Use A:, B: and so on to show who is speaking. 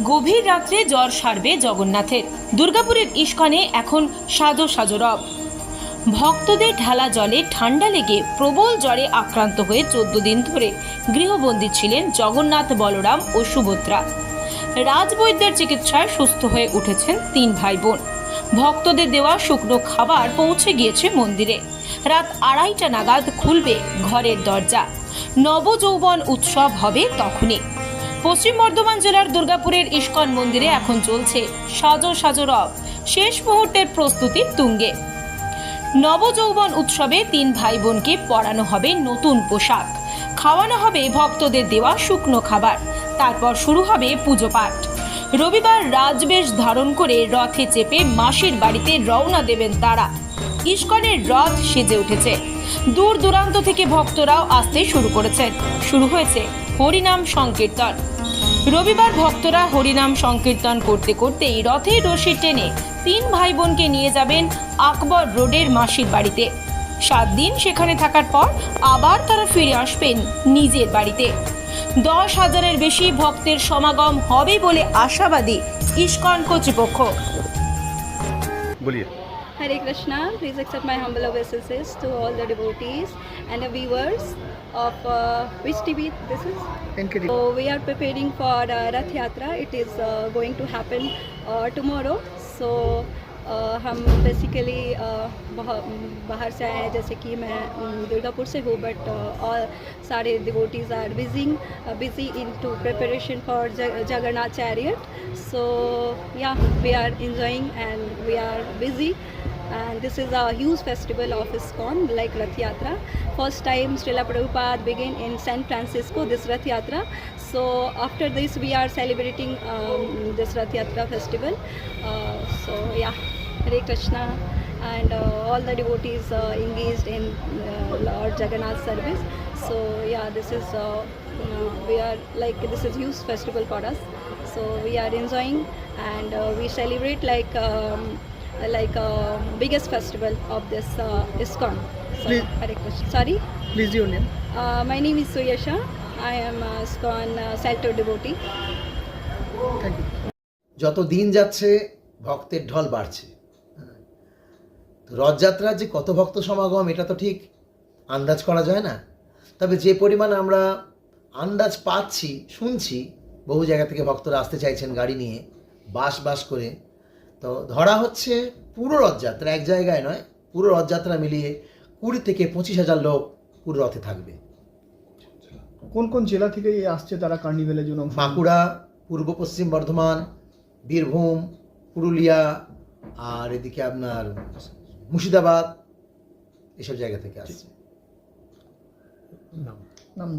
A: গভীর রাত্রে জ্বর সারবে জগন্নাথের। দুর্গাপুরের ইস্কনে এখন সাজো সাজো রব। ভক্তদের ঢালা জলে ঠান্ডা লেগে প্রবল জ্বরে আক্রান্ত হয়ে চোদ্দ দিন ধরে গৃহবন্দী ছিলেন জগন্নাথ বলরাম ও সুভদ্রা। রাজবৈদ্যের চিকিৎসায় সুস্থ হয়ে উঠেছেন তিন ভাই বোন ভক্তদের দেওয়া শুকনো খাবার পৌঁছে গিয়েছে মন্দিরে। রাত আড়াইটা নাগাদ খুলবে ঘরের দরজা। নবযৌবন উৎসব হবে তখনই। পশ্চিম বর্ধমান জেলার দুর্গাপুরের ইস্কন মন্দিরে এখন চলছে সাজো সাজো রব। শেষ মুহূর্তের প্রস্তুতি তুঙ্গে। নবযৌবন উৎসবে তিন ভাই বোনকে পরানো হবে নতুন পোশাক। খাওয়ানো হবে ভক্তদের দেওয়া শুকনো খাবার। তারপর শুরু হবে পুজো পাঠ। রবিবার রাজবেশ ধারণ করে রথে চেপে মাসির বাড়িতে রওনা দেবেন তারা। ইস্কনের রথ সেজে উঠেছে। দূর দূরান্ত থেকে ভক্তরাও আসতে শুরু করেছেন। শুরু হয়েছে হরিনাম সংকীর্তন। রবিবার ভক্তরা হরিনাম সংকীর্তন করতে করতেই রথে রশি টেনে তিন ভাই বোনকে নিয়ে যাবেন আকবর রোডের মাসির বাড়িতে। সাত দিন সেখানে থাকার পর আবার তারা ফিরে আসবেন নিজের বাড়িতে। দশ হাজারের বেশি ভক্তের সমাগম হবে বলে আশাবাদী ইস্কন কর্তৃপক্ষ
B: বলিয়ে
C: Hare Krishna, please accept my humble obeisances to all the devotees and the viewers of uh, which TV this is?
B: NKD.
C: So we are preparing for uh, Rath Yatra. It is uh, going to happen uh, tomorrow. So हम basically बाहर से आए हैं, जैसे कि मैं दुर्गापुर से हूँ बट और सारे devotees are busying busy in to preparation for Jagannath chariot so yeah we are enjoying and we are busy. And this is a huge festival of ISKCON like Rath Yatra. First time Srila Prabhupada began in San Francisco this Rath Yatra. So after this we are celebrating um, this Rath Yatra festival. Uh, so yeah, Hare Krishna and uh, all the devotees uh, engaged in uh, Lord Jagannath service. So yeah, this is uh, uh, we are like this is huge festival for us. So we are enjoying and uh, we celebrate like um, like uh, biggest festival of this uh, ISKCON. So,
B: Please-
C: Hare Krishna. Sorry,
B: Please your name.
C: uh, my name is Suyasha. I am a ISKCON uh, Salto devotee.
B: Thank you.
D: যত দিন যাচ্ছে ভক্তের ঢল বাড়ছে হ্যাঁ। তো রথযাত্রার যে কত ভক্ত সমাগম এটা তো ঠিক আন্দাজ করা যায় না তবে যে পরিমাণ আমরা আন্দাজ পাচ্ছি শুনছি বহু জায়গা থেকে ভক্তরা আসতে চাইছেন গাড়ি নিয়ে বাস বাস করে তো ধরা হচ্ছে পুরো রথযাত্রা এক জায়গায় নয় পুরো রথযাত্রা মিলিয়ে কুড়ি থেকে পঁচিশ হাজার লোক পুরো রথে থাকবে।
E: কোন কোন জেলা থেকে আসছে তারা কার্নিভেলের জন্য?
D: বাঁকুড়া পূর্ব পশ্চিম বর্ধমান বীরভূম পুরুলিয়া আর এদিকে আপনার মুর্শিদাবাদ এসব জায়গা থেকে আসছে।
E: নাম